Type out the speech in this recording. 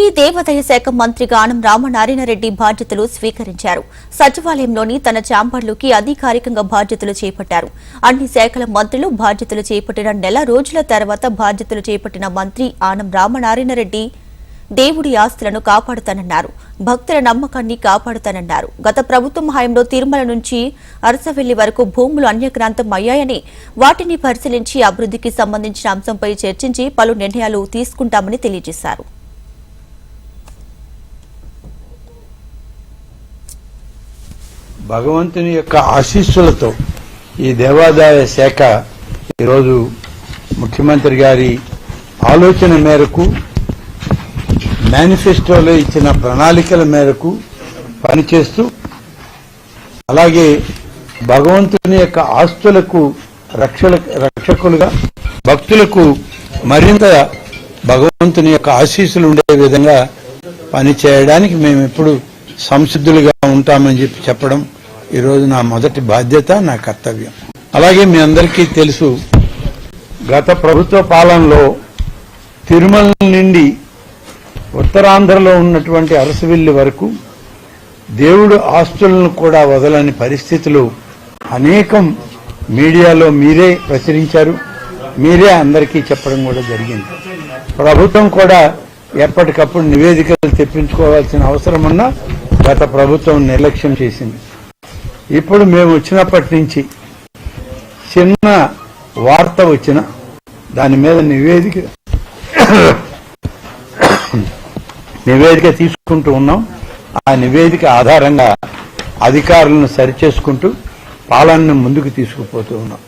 AP దేవాదాయ శాఖ మంత్రిగా ఆనం రామనారాయణరెడ్డి బాధ్యతలు స్వీకరించారు. సచివాలయంలోని తన ఛాంబర్లోకి అధికారికంగా బాధ్యతలు చేపట్టారు. అన్ని శాఖల మంత్రులు బాధ్యతలు చేపట్టిన నెల రోజుల తర్వాత బాధ్యతలు చేపట్టిన మంత్రి ఆనం రామనారాయణరెడ్డి దేవుడి ఆస్తులను కాపాడుతానన్నారు. భక్తుల నమ్మకాన్ని కాపాడుతానన్నారు. గత ప్రభుత్వం హయాంలో తిరుమల నుంచి అరసవెల్లి వరకు భూములు అన్యక్రాంతం అయ్యాయని వాటిని పరిశీలించి అభివృద్ధికి సంబంధించిన అంశంపై చర్చించి పలు నిర్ణయాలు తీసుకుంటామని తెలియజేశారు. భగవంతుని యొక్క ఆశీస్సులతో ఈ దేవాదాయ శాఖ ఈరోజు ముఖ్యమంత్రి గారి ఆలోచన మేరకు మేనిఫెస్టోలో ఇచ్చిన ప్రణాళికల మేరకు పనిచేస్తూ అలాగే భగవంతుని యొక్క ఆస్తులకు రక్షల రక్షకులుగా భక్తులకు మరింత భగవంతుని యొక్క ఆశీస్సులు ఉండే విధంగా పనిచేయడానికి మేము ఎప్పుడు సంసిద్ధులుగా ఉంటామని చెప్పి చెప్పడం ఈరోజు నా మొదటి బాధ్యత నా కర్తవ్యం. అలాగే మీ అందరికీ తెలుసు గత ప్రభుత్వ పాలనలో తిరుమల నుండి ఉత్తరాంధ్రలో ఉన్నటువంటి అరసవిల్లి వరకు దేవుడు ఆస్తులను కూడా వదలని పరిస్థితులు అనేకం మీడియాలో మీరే ప్రచురించారు. మీరే అందరికీ చెప్పడం కూడా జరిగింది. ప్రభుత్వం కూడా ఎప్పటికప్పుడు నివేదికలు తెప్పించుకోవాల్సిన అవసరం ఉన్నా గత ప్రభుత్వం నిర్లక్ష్యం చేసింది. ఇప్పుడు మేము వచ్చినప్పటి నుంచి చిన్న వార్త వచ్చిన దాని మీద నివేదిక నివేదిక తీసుకుంటూ ఉన్నాం. ఆ నివేదిక ఆధారంగా అధికారులను సరిచేసుకుంటూ పాలనను ముందుకు తీసుకుపోతూ ఉన్నాం.